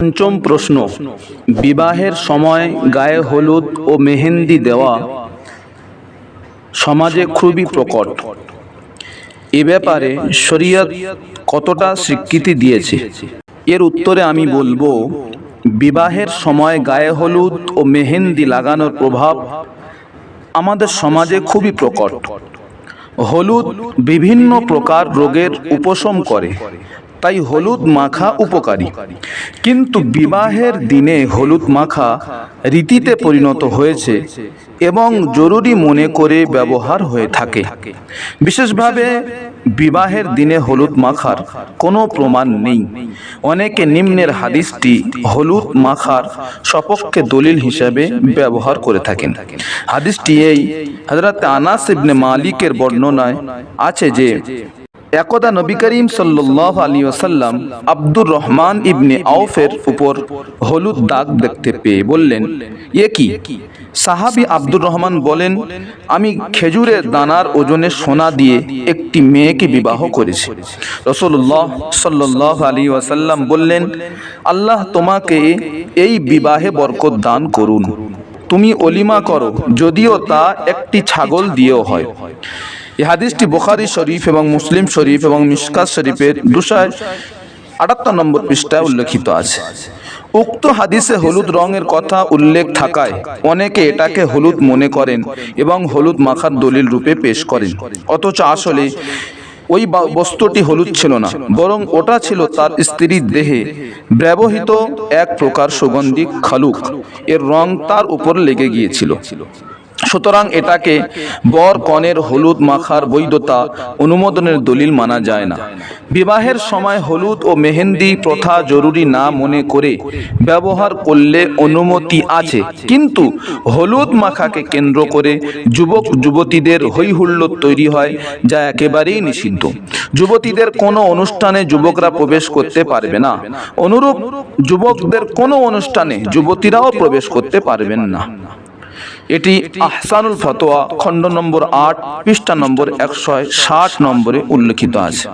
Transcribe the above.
পঞ্চম প্রশ্ন, বিবাহের সময় গায়ে হলুদ ও মেহেন্দি দেওয়া সমাজে খুবই প্রকট। এ ব্যাপারে শরীয়ত কতটা স্বীকৃতি দিয়েছে? এর উত্তরে আমি বলব, বিবাহের সময় গায়ে হলুদ ও মেহেন্দি লাগানোর প্রভাব আমাদের সমাজে খুবই প্রকট। হলুদ বিভিন্ন প্রকার রোগের উপশম করে, তাই হলুদ মাখা উপকারী। কিন্তু বিবাহের দিনে হলুদ মাখা রীতিতে পরিণত হয়েছে এবং জরুরি মনে করে ব্যবহার হয়ে থাকে। বিশেষভাবে বিবাহের দিনে হলুদ মাখার কোনো প্রমাণ নেই। অনেকে নিম্নের হাদিসটি হলুদ মাখার সপক্ষে দলিল হিসাবে ব্যবহার করে থাকেন। হাদিসটি এই হজরত আনাস ইবনে মালিকের বর্ণনায় আছে যে, একদা নবী করিম সাল্লাহ আলী ওসাল্লাম আব্দুর রহমান ইবনে আউফের উপর হলুদ দাগ দেখতে পেয়ে বললেন, এ কি? সাহাবি আব্দুর রহমান বলেন, আমি খেজুরের দানার ওজনে সোনা দিয়ে একটি মেয়েকে বিবাহ করেছি। রসুল্লাহ সাল্লাহ আলী ওয়াসাল্লাম বললেন, আল্লাহ তোমাকে এই বিবাহে বরকত দান করুন। তুমি অলিমা করো, যদিও তা একটি ছাগল দিয়েও হয়। এই হাদিসটি বুখারি শরীফ এবং মুসলিম শরীফ এবং মিসকাত শরীফের দুশায় আটাত্তর নম্বর পৃষ্ঠায় উল্লেখিত আছে। উক্ত হাদিসে হলুদ রঙের কথা উল্লেখ থাকায় অনেকে এটাকে হলুদ মনে করেন এবং হলুদ মাখার দলিল রূপে পেশ করেন। অথচ আসলে ওই বস্তুটি হলুদ ছিল না, বরং ওটা ছিল তার স্ত্রীর দেহে ব্যবহৃত এক প্রকার সুগন্ধি খালুক। এর রং তার উপর লেগে গিয়েছিল। সুতরাং এটাকে বর, কনের হলুদ মাখার বৈধতা অনুমোদনের দলিল মানা যায় না। বিবাহের সময় হলুদ ও মেহেন্দি প্রথা জরুরি না মনে করে ব্যবহার করলে অনুমতি আছে। কিন্তু হলুদ মাখাকে কেন্দ্র করে যুবক, যুবতীদের হৈহুল্লোড় তৈরি হয়, যা একেবারেই নিষিদ্ধ। যুবতীদের কোনো অনুষ্ঠানে যুবকরা প্রবেশ করতে পারবে না। অনুরূপ যুবকদের কোনো অনুষ্ঠানে যুবতীরাও প্রবেশ করতে পারবেন না। এটি আহসানুল ফতোয়া খণ্ড নম্বর আট পৃষ্ঠা নম্বর একশো ষাট নম্বরে উল্লেখিত আছে।